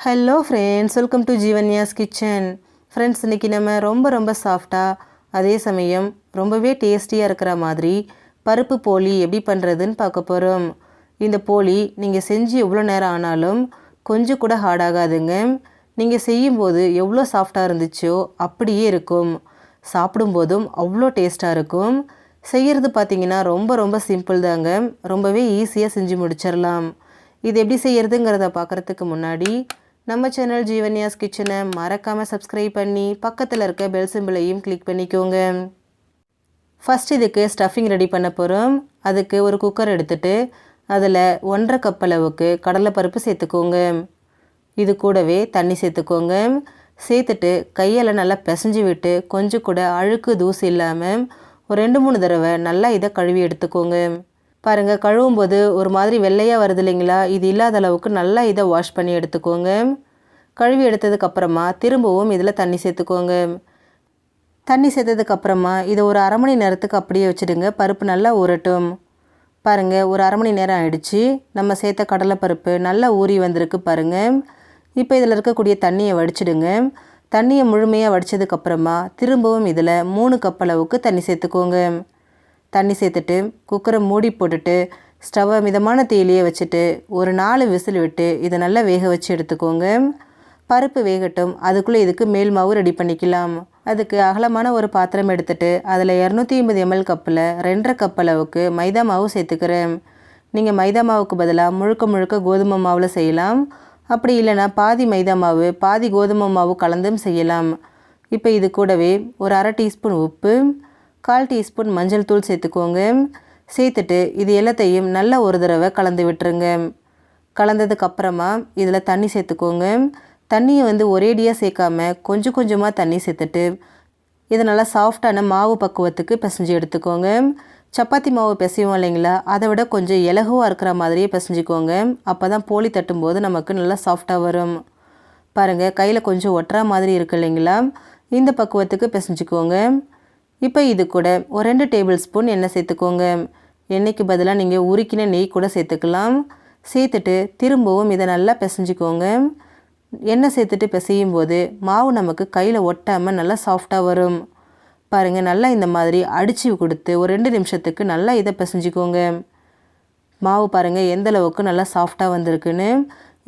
Hello friends welcome to Jeevanya's kitchen friends இன்றைக்கி நம்ம ரொம்ப ரொம்ப சாஃப்டாக அதே சமயம் ரொம்பவே டேஸ்டியாக இருக்கிற மாதிரி பருப்பு போலி எப்படி பண்ணுறதுன்னு பார்க்க போகிறோம் இந்த போலி நீங்கள் செஞ்சு எவ்வளோ நேரம் ஆனாலும் கொஞ்சம் கூட ஹார்ட் ஆகாதுங்க. நீங்கள் செய்யும்போது எவ்வளோ சாஃப்டாக இருந்துச்சோ அப்படியே இருக்கும். சாப்பிடும்போதும் அவ்வளோ டேஸ்ட்டாக இருக்கும். செய்கிறது பார்த்திங்கன்னா ரொம்ப ரொம்ப சிம்பிள் தாங்க. ரொம்பவே ஈஸியாக செஞ்சு முடிச்சிடலாம் இது எப்படி செய்கிறதுங்கிறத பார்க்குறதுக்கு முன்னாடி நம்ம சேனல் ஜீவன்யாஸ் கிச்சனை மறக்காமல் சப்ஸ்கிரைப் பண்ணி பக்கத்தில் இருக்க பெல் சிம்பிளையும் கிளிக் பண்ணிக்கோங்க. ஃபஸ்ட் இதுக்கு ஸ்டஃபிங் ரெடி பண்ண போகிறோம் அதுக்கு ஒரு குக்கர் எடுத்துட்டு அதில் ஒன்றரை கப் அளவுக்கு கடலைப்பருப்பு சேர்த்துக்கோங்க. இது கூடவே தண்ணி சேர்த்துக்கோங்க. சேர்த்துட்டு கையால் நல்லா பிசைஞ்சு விட்டு கொஞ்சம் கூட அழுக்கு தூசு இல்லாமல் ஒரு ரெண்டு மூணு தடவை நல்லா இதை கழுவி எடுத்துக்கோங்க. பாருங்கள் கழுவும் போது ஒரு மாதிரி வெள்ளையாக வருது இல்லைங்களா? இது இல்லாத அளவுக்கு நல்லா இதை வாஷ் பண்ணி எடுத்துக்கோங்க. கழுவி எடுத்ததுக்கப்புறமா திரும்பவும் இதில் தண்ணி சேர்த்துக்கோங்க. தண்ணி சேர்த்ததுக்கப்புறமா இதை ஒரு அரை மணி நேரத்துக்கு அப்படியே வச்சுடுங்க. பருப்பு நல்லா ஊறட்டும். பாருங்கள் ஒரு அரை மணி நேரம் ஆயிடுச்சு. நம்ம சேர்த்த கடலைப்பருப்பு நல்லா ஊறி வந்திருக்கு பாருங்கள் இப்போ இதில் இருக்கக்கூடிய தண்ணியை வடிச்சிடுங்க. தண்ணியை முழுமையாக வடித்ததுக்கப்புறமா திரும்பவும் இதில் மூணு கப் அளவுக்கு தண்ணி சேர்த்துக்கோங்க. தண்ணி சேர்த்துட்டு குக்கரை மூடி போட்டுட்டு ஸ்டவ்வை மிதமான தீயிலேயே வச்சுட்டு ஒரு நாலு விசில் விட்டு இதை நல்லா வேக வச்சு எடுத்துக்கோங்க. பருப்பு வேகட்டும் அதுக்குள்ளே இதுக்கு மேல் மாவு ரெடி பண்ணிக்கலாம். அதுக்கு அகலமான ஒரு பாத்திரம் எடுத்துட்டு அதில் இரநூத்தி ஐம்பது எம்எல் கப்பில் ரெண்டரை கப் அளவுக்கு மைதா மாவு சேர்த்துக்கிறேன். நீங்கள் மைதா மாவுக்கு பதிலாக முழுக்க முழுக்க கோதுமை மாவில் செய்யலாம். அப்படி இல்லைன்னா பாதி மைதா மாவு பாதி கோதுமை மாவு கலந்தும் செய்யலாம். இப்போ இது கூடவே ஒரு அரை டீஸ்பூன் உப்பு கால் டீஸ்பூன் மஞ்சள் தூள் சேர்த்துக்கோங்க. சேர்த்துட்டு இது எல்லாத்தையும் நல்லா ஒரு தடவை கலந்து விட்டுருங்க. கலந்ததுக்கப்புறமா இதில் தண்ணி சேர்த்துக்கோங்க. தண்ணியை வந்து ஒரேடியாக சேர்க்காம கொஞ்சம் கொஞ்சமாக தண்ணி சேர்த்துட்டு இது நல்லா சாஃப்டான மாவு பக்குவத்துக்கு பிசைஞ்சு எடுத்துக்கோங்க. சப்பாத்தி மாவு பிசைவோம் இல்லைங்களா? அதை விட கொஞ்சம் இலகுவாக இருக்கிற மாதிரியே பிசைஞ்சிக்கோங்க. அப்போ தான் போலி தட்டும்போது நமக்கு நல்லா சாஃப்டாக வரும். பாருங்கள் கையில் கொஞ்சம் ஒட்டுற மாதிரி இருக்கு இல்லைங்களா? இந்த பக்குவத்துக்கு பிசைஞ்சிக்கோங்க. இப்போ இது கூட ஒரு ரெண்டு டேபிள் ஸ்பூன் எண்ணெய் சேர்த்துக்கோங்க. எண்ணெய்க்கு பதிலாக நீங்கள் உருக்கின நெய் கூட சேர்த்துக்கலாம். சேர்த்துட்டு திரும்பவும் இதை நல்லா பிசைஞ்சிக்கோங்க. எண்ணெய் சேர்த்துட்டு பிசையும் போது மாவு நமக்கு கையில் ஒட்டாமல் நல்லா சாஃப்டாக வரும். பாருங்கள் நல்லா இந்த மாதிரி அடித்து கொடுத்து ஒரு ரெண்டு நிமிஷத்துக்கு நல்லா இதை பிசைஞ்சிக்கோங்க. மாவு பாருங்கள் எந்த அளவுக்கு நல்லா சாஃப்டாக வந்திருக்குன்னு.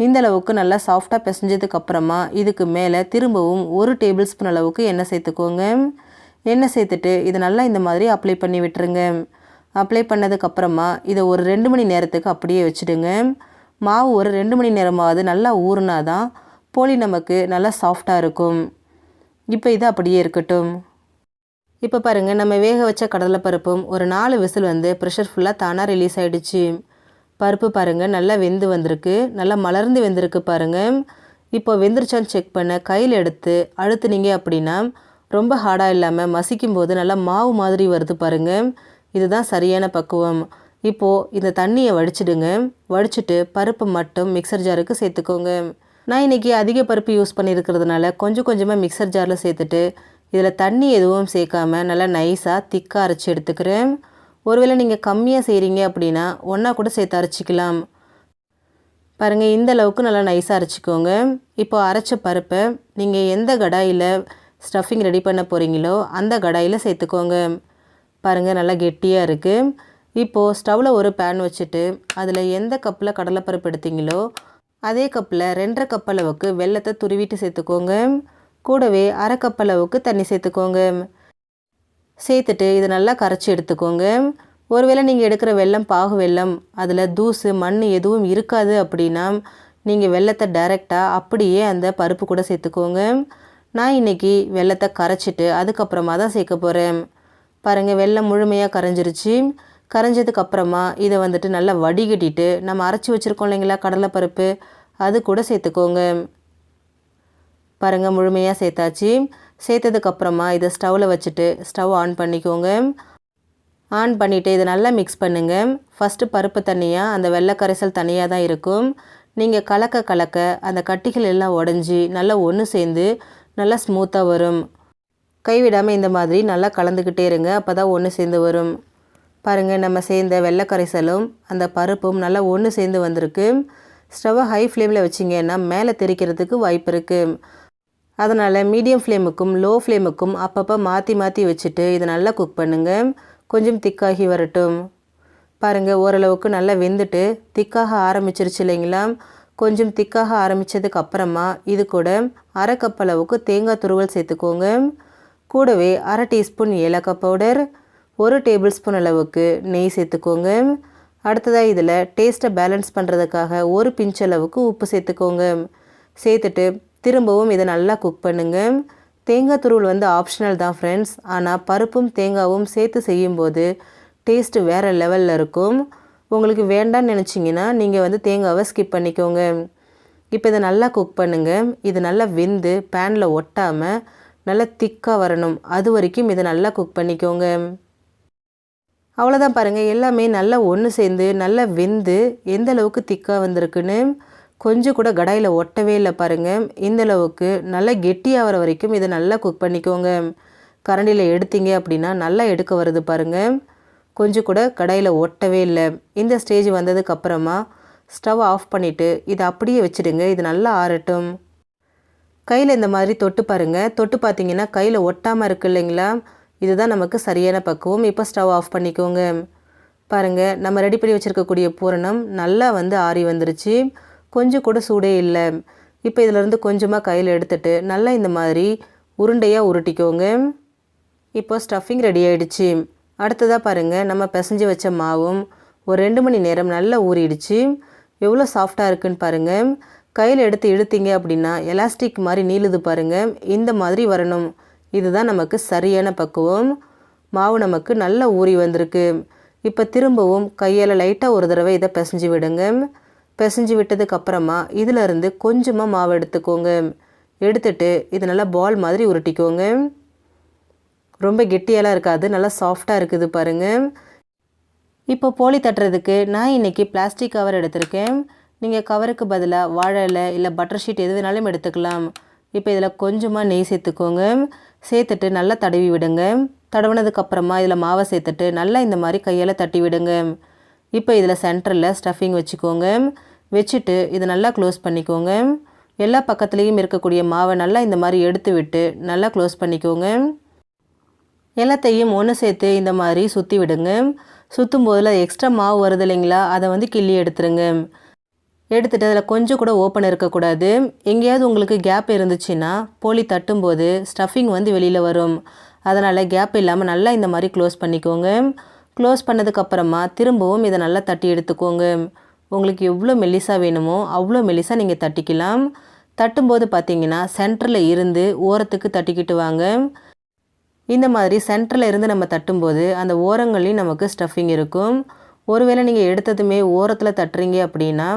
இந்த அளவுக்கு நல்லா சாஃப்டாக பிசைஞ்சதுக்கு அப்புறமா இதுக்கு மேலே திரும்பவும் ஒரு டேபிள் ஸ்பூன் அளவுக்கு எண்ணெய் சேர்த்துக்கோங்க. எண்ணெய் சேர்த்துட்டு இதை நல்லா இந்த மாதிரி அப்ளை பண்ணி விட்டுருங்க. அப்ளை பண்ணதுக்கப்புறமா இதை ஒரு ரெண்டு மணி நேரத்துக்கு அப்படியே வச்சுடுங்க. மாவு ஒரு ரெண்டு மணி நேரமாவது நல்லா ஊறினா தான் போலி நமக்கு நல்லா சாஃப்டாக இருக்கும். இப்போ இது அப்படியே இருக்கட்டும். இப்போ பாருங்கள் நம்ம வேக வச்ச கடலைப்பருப்பும் ஒரு நாலு விசில் வந்து ப்ரெஷர் ஃபுல்லாக தானாக ரிலீஸ் ஆகிடுச்சு பருப்பு பாருங்கள் நல்லா வெந்து வந்திருக்கு. நல்லா மலர்ந்து வெந்திருக்கு பாருங்கள் இப்போ வெந்துருச்சான்னு செக் பண்ண கையில் எடுத்து அழுத்துனீங்க அப்படின்னா ரொம்ப ஹார்டாக இல்லாமல் மசிக்கும் போது நல்லா மாவு மாதிரி வருது பாருங்கள் இதுதான் சரியான பக்குவம். இப்போது இந்த தண்ணியை வடிச்சிடுங்க. வடிச்சிட்டு பருப்பு மட்டும் மிக்சர் ஜாருக்கு சேர்த்துக்கோங்க. நான் இன்றைக்கி அதிக பருப்பு யூஸ் பண்ணியிருக்கிறதுனால கொஞ்சம் கொஞ்சமாக மிக்சர் ஜாரில் சேர்த்துட்டு இதில் தண்ணி எதுவும் சேர்க்காம நல்லா நைஸாக திக்காக அரைச்சி எடுத்துக்கிறேன். ஒருவேளை நீங்கள் கம்மியாக செய்கிறீங்க அப்படின்னா ஒன்றா கூட சேர்த்து அரைச்சிக்கலாம். பாருங்கள் இந்த அளவுக்கு நல்லா நைஸாக அரைச்சிக்கோங்க. இப்போ அரைச்ச பருப்பை நீங்கள் எந்த கடாயில் ஸ்டஃபிங் ரெடி பண்ண போகிறீங்களோ அந்த கடாயில் சேர்த்துக்கோங்க. பாருங்கள் நல்லா கெட்டியாக இருக்குது இப்போது ஸ்டவ்வில் ஒரு பேன் வச்சுட்டு அதில் எந்த கப்பில் கடலைப்பருப்பு எடுத்தீங்களோ அதே கப்பில் ரெண்டரை கப் அளவுக்கு வெள்ளத்தை துருவிட்டு சேர்த்துக்கோங்க. கூடவே அரை கப் அளவுக்கு தண்ணி சேர்த்துக்கோங்க. சேர்த்துட்டு இதை நல்லா கரைச்சி எடுத்துக்கோங்க. ஒருவேளை நீங்கள் எடுக்கிற வெல்லம் பாகு வெள்ளம் அதில் தூசு மண் எதுவும் இருக்காது அப்படின்னா நீங்கள் வெள்ளத்தை டைரெக்டாக அப்படியே அந்த பருப்பு கூட சேர்த்துக்கோங்க. நான் இன்றைக்கி வெள்ளத்தை கரைச்சிட்டு அதுக்கப்புறமா தான் சேர்க்க போகிறேன் பாருங்கள் வெள்ளம் முழுமையாக கரைஞ்சிருச்சு. கரைஞ்சதுக்கப்புறமா இதை வந்துட்டு நல்லா வடிகட்டிட்டு நம்ம அரைச்சி வச்சுருக்கோம் இல்லைங்களா கடலைப்பருப்பு அது கூட சேர்த்துக்கோங்க. பாருங்கள் முழுமையாக சேர்த்தாச்சு. சேர்த்ததுக்கப்புறமா இதை ஸ்டவ்வில் வச்சுட்டு ஸ்டவ் ஆன் பண்ணிக்கோங்க. ஆன் பண்ணிவிட்டு இதை நல்லா மிக்ஸ் பண்ணுங்கள் ஃபஸ்ட்டு பருப்பு தனியாக அந்த வெள்ளை கரைசல் தனியாக தான் இருக்கும். நீங்கள் கலக்க கலக்க அந்த கட்டிகள் எல்லாம் உடஞ்சி நல்லா ஒன்று சேர்ந்து நல்லா ஸ்மூத்தாக வரும். கைவிடாமல் இந்த மாதிரி நல்லா கலந்துக்கிட்டே இருங்க. அப்போ தான் ஒன்று சேர்ந்து வரும். பாருங்கள் நம்ம சேர்ந்த வெள்ளை கரைசலும் அந்த பருப்பும் நல்லா ஒன்று சேர்ந்து வந்திருக்கு. ஸ்டவ்வை ஹை ஃப்ளேமில் வச்சிங்கன்னா மேலே தெரிக்கிறதுக்கு வாய்ப்பு இருக்குது அதனால் மீடியம் ஃப்ளேமுக்கும் லோ ஃப்ளேமுக்கும் அப்பப்போ மாற்றி மாற்றி வச்சுட்டு இதை நல்லா குக் பண்ணுங்கள் கொஞ்சம் திக்காகி வரட்டும். பாருங்கள் ஓரளவுக்கு நல்லா வெந்துட்டு திக்காக ஆரம்பிச்சிருச்சு இல்லைங்களா? கொஞ்சம் திக்காக ஆரம்பித்ததுக்கு அப்புறமா இது கூட அரை கப் அளவுக்கு தேங்காய் துருவல் சேர்த்துக்கோங்க. கூடவே அரை டீஸ்பூன் ஏலக்காய் பவுடர் ஒரு டேபிள் ஸ்பூன் அளவுக்கு நெய் சேர்த்துக்கோங்க. அடுத்ததாக இதில் டேஸ்ட்டை பேலன்ஸ் பண்ணுறதுக்காக ஒரு பிஞ்ச் அளவுக்கு உப்பு சேர்த்துக்கோங்க. சேர்த்துட்டு திரும்பவும் இதை நல்லா குக் பண்ணுங்கள் தேங்காய் துருவல் வந்து ஆப்ஷனல் தான் ஃப்ரெண்ட்ஸ் ஆனால் பருப்பும் தேங்காவும் சேர்த்து செய்யும்போது டேஸ்ட்டு வேறு லெவலில் இருக்கும். உங்களுக்கு வேண்டான்னு நினச்சிங்கன்னா நீங்கள் வந்து தேங்காவை ஸ்கிப் பண்ணிக்கோங்க. இப்போ இதை நல்லா குக் பண்ணுங்கள் இது நல்லா வெந்து பேனில் ஒட்டாமல் நல்லா திக்காக வரணும். அது வரைக்கும் இதை நல்லா குக் பண்ணிக்கோங்க. அவ்வளோதான் பாருங்கள் எல்லாமே நல்லா ஒன்று சேர்ந்து நல்லா வெந்து எந்த அளவுக்கு திக்காக வந்திருக்குன்னு கொஞ்சம் கூட கடாயில் ஒட்டவே இல்லை பாருங்கள் இந்தளவுக்கு நல்லா கெட்டியாகிற வரைக்கும் இதை நல்லா குக் பண்ணிக்கோங்க. கரண்டியில் எடுத்தீங்க அப்படின்னா நல்லா எடுக்க வருது பாருங்கள் கொஞ்சம் கூட கடையில் ஒட்டவே இல்லை. இந்த ஸ்டேஜ் வந்ததுக்கப்புறமா ஸ்டவ் ஆஃப் பண்ணிவிட்டு இதை அப்படியே வச்சுடுங்க இது நல்லா ஆறட்டும். கையில் இந்த மாதிரி தொட்டு பாருங்கள் தொட்டு பார்த்தீங்கன்னா கையில் ஒட்டாமல் இருக்கு இல்லைங்களா? இதுதான் நமக்கு சரியான பக்குவம். இப்போ ஸ்டவ் ஆஃப் பண்ணிக்கோங்க. பாருங்கள் நம்ம ரெடி பண்ணி வச்சுருக்கக்கூடிய பூரணம் நல்லா வந்து ஆறி வந்துருச்சு. கொஞ்சம் கூட சூடே இல்லை. இப்போ இதிலேருந்து கொஞ்சமாக கையில் எடுத்துட்டு நல்லா இந்த மாதிரி உருண்டையாக உருட்டிக்கோங்க. இப்போ ஸ்டஃபிங் ரெடி ஆகிடுச்சு அடுத்ததாக பாருங்கள் நம்ம பிசைஞ்சு வச்ச மாவும் ஒரு ரெண்டு மணி நேரம் நல்லா ஊறிடுச்சு. எவ்வளோ சாஃப்டாக இருக்குன்னு பாருங்கள் கையில் எடுத்து இழுத்தீங்க அப்படின்னா எலாஸ்டிக் மாதிரி நீளுது பாருங்கள் இந்த மாதிரி வரணும். இதுதான் நமக்கு சரியான பக்குவம். மாவு நமக்கு நல்லா ஊறி வந்திருக்கு. இப்போ திரும்பவும் கையால் லைட்டாக ஒரு தடவை இதை பிசைஞ்சு விடுங்க. பிசைஞ்சு விட்டதுக்கப்புறமா இதிலருந்து கொஞ்சமாக மாவு எடுத்துக்கோங்க. எடுத்துட்டு இது நல்லா பால் மாதிரி உருட்டிக்கோங்க. ரொம்ப கெட்டியெல்லாம் இருக்காது நல்லா சாஃப்டாக இருக்குது பாருங்கள் இப்போ போலி தட்டுறதுக்கு நான் இன்றைக்கி பிளாஸ்டிக் கவர் எடுத்திருக்கேன். நீங்கள் கவருக்கு பதிலாக வாழை இலை இல்லை பட்டர் ஷீட் எது வேணாலும் எடுத்துக்கலாம். இப்போ இதில் கொஞ்சமாக நெய் சேர்த்துக்கோங்க. சேர்த்துட்டு நல்லா தடவி விடுங்க. தடவினதுக்கப்புறமா இதில் மாவை சேர்த்துட்டு நல்லா இந்த மாதிரி கையால் தட்டி விடுங்க. இப்போ இதில் சென்டரில் ஸ்டஃபிங் வச்சுக்கோங்க. வச்சுட்டு இதை நல்லா க்ளோஸ் பண்ணிக்கோங்க. எல்லா பக்கத்துலேயும் இருக்கக்கூடிய மாவை நல்லா இந்த மாதிரி எடுத்து விட்டு நல்லா க்ளோஸ் பண்ணிக்கோங்க. எல்லாத்தையும் ஒன்று சேர்த்து இந்த மாதிரி சுற்றி விடுங்க. சுற்றும் போதில் எக்ஸ்ட்ரா மாவு வருது இல்லைங்களா? அதை வந்து கிள்ளி எடுத்துருங்க. எடுத்துகிட்டு அதில் கொஞ்சம் கூட ஓப்பன் இருக்கக்கூடாது எங்கேயாவது உங்களுக்கு கேப் இருந்துச்சுன்னா போலி தட்டும்போது ஸ்டஃபிங் வந்து வெளியில் வரும். அதனால் கேப் இல்லாமல் நல்லா இந்த மாதிரி க்ளோஸ் பண்ணிக்கோங்க. க்ளோஸ் பண்ணதுக்கப்புறமா திரும்பவும் இதை நல்லா தட்டி எடுத்துக்கோங்க. உங்களுக்கு எவ்வளோ மெல்லிசாக வேணுமோ அவ்வளோ மெல்லிசாக நீங்கள் தட்டிக்கலாம். தட்டும்போது பார்த்தீங்கன்னா சென்டரில் இருந்து ஓரத்துக்கு தட்டிக்கிட்டு வாங்க. இந்த மாதிரி சென்டரில் இருந்து நம்ம தட்டும்போது அந்த ஓரங்கள்லேயும் நமக்கு ஸ்டஃபிங் இருக்கும். ஒருவேளை நீங்கள் எடுத்ததுமே ஓரத்தில் தட்டுறீங்க அப்படின்னா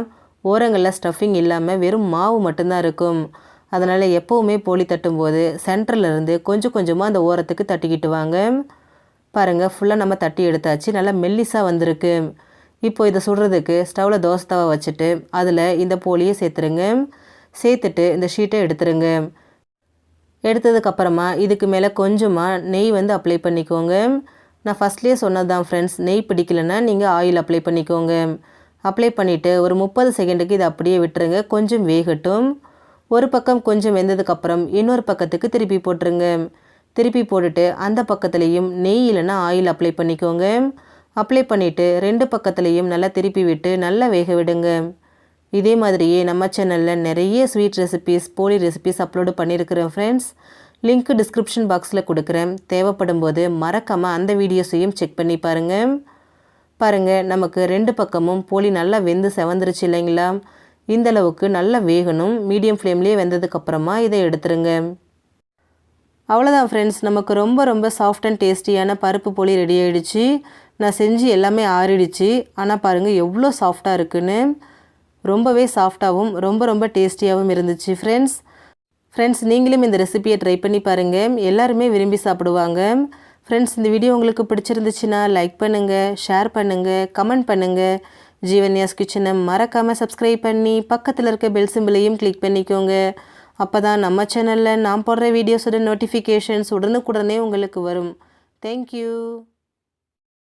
ஓரங்களில் ஸ்டஃபிங் இல்லாமல் வெறும் மாவு மட்டும்தான் இருக்கும். அதனால் எப்போவுமே போலி தட்டும்போது சென்டரில் இருந்து கொஞ்சம் கொஞ்சமாக அந்த ஓரத்துக்கு தட்டிக்கிட்டு வாங்க. பாருங்கள் ஃபுல்லாக நம்ம தட்டி எடுத்தாச்சு. நல்லா மெல்லிஸாக வந்திருக்கு. இப்போ இதை சுடுறதுக்கு ஸ்டவ்வில் தோசை தவா வச்சுட்டு அதில் இந்த போலியை சேர்த்துருங்க. சேர்த்துட்டு இந்த ஷீட்டை எடுத்துருங்க. எடுத்ததுக்கப்புறமா இதுக்கு மேலே கொஞ்சமாக நெய் வந்து அப்ளை பண்ணிக்கோங்க. நான் ஃபஸ்ட்லேயே சொன்னது தான் ஃப்ரெண்ட்ஸ் நெய் பிடிக்கலன்னா நீங்கள் ஆயில் அப்ளை பண்ணிக்கோங்க. அப்ளை பண்ணிவிட்டு ஒரு முப்பது செகண்டுக்கு இதை அப்படியே விட்டுருங்க கொஞ்சம் வேகட்டும். ஒரு பக்கம் கொஞ்சம் வெந்ததுக்கப்புறம் இன்னொரு பக்கத்துக்கு திருப்பி போட்டுருங்க. திருப்பி போட்டுட்டு அந்த பக்கத்துலேயும் நெய் இல்லைன்னா ஆயில் அப்ளை பண்ணிக்கோங்க. அப்ளை பண்ணிவிட்டு ரெண்டு பக்கத்துலேயும் நல்லா திருப்பி விட்டு நல்லா வேக விடுங்க. இதே மாதிரியே நம்ம சேனலில் நிறைய sweet recipes poli recipes upload பண்ணியிருக்கிறேன் ஃப்ரெண்ட்ஸ் லிங்க் டிஸ்கிரிப்ஷன் பாக்ஸில் கொடுக்குறேன். தேவைப்படும் போது மறக்காமல் அந்த வீடியோஸையும் செக் பண்ணி பாருங்கள் பாருங்கள் நமக்கு ரெண்டு பக்கமும் போலி நல்லா வெந்து செவந்துருச்சு இல்லைங்களா? இந்தளவுக்கு நல்லா வேகணும். மீடியம் ஃப்ளேம்லேயே வெந்ததுக்கப்புறமா இதை எடுத்துருங்க. அவ்வளோதான் ஃப்ரெண்ட்ஸ் நமக்கு ரொம்ப ரொம்ப சாஃப்ட் அண்ட் டேஸ்டியான பருப்பு போலி ரெடி ஆகிடுச்சு நான் செஞ்சு எல்லாமே ஆறிடுச்சு. ஆனால் பாருங்கள் எவ்வளோ சாஃப்டாக இருக்குன்னு. ரொம்பவே சாஃப்டாகவும் ரொம்ப ரொம்ப டேஸ்டியாகவும் இருந்துச்சு. ஃப்ரெண்ட்ஸ் ஃப்ரெண்ட்ஸ் நீங்களும் இந்த ரெசிபியை ட்ரை பண்ணி பாருங்கள் எல்லாருமே விரும்பி சாப்பிடுவாங்க. ஃப்ரெண்ட்ஸ் இந்த வீடியோ உங்களுக்கு பிடிச்சிருந்துச்சுன்னா லைக் பண்ணுங்கள் ஷேர் பண்ணுங்கள் கமெண்ட் பண்ணுங்கள் ஜீவன்யாஸ் கிச்சனை மறக்காமல் சப்ஸ்கிரைப் பண்ணி பக்கத்தில் இருக்க பெல் சிம்பிளையும் கிளிக் பண்ணிக்கோங்க. அப்போ தான் நம்ம சேனலில் நான் போடுற வீடியோஸோட நோட்டிஃபிகேஷன்ஸ் உடனுக்குடனே உங்களுக்கு வரும். தேங்க்யூ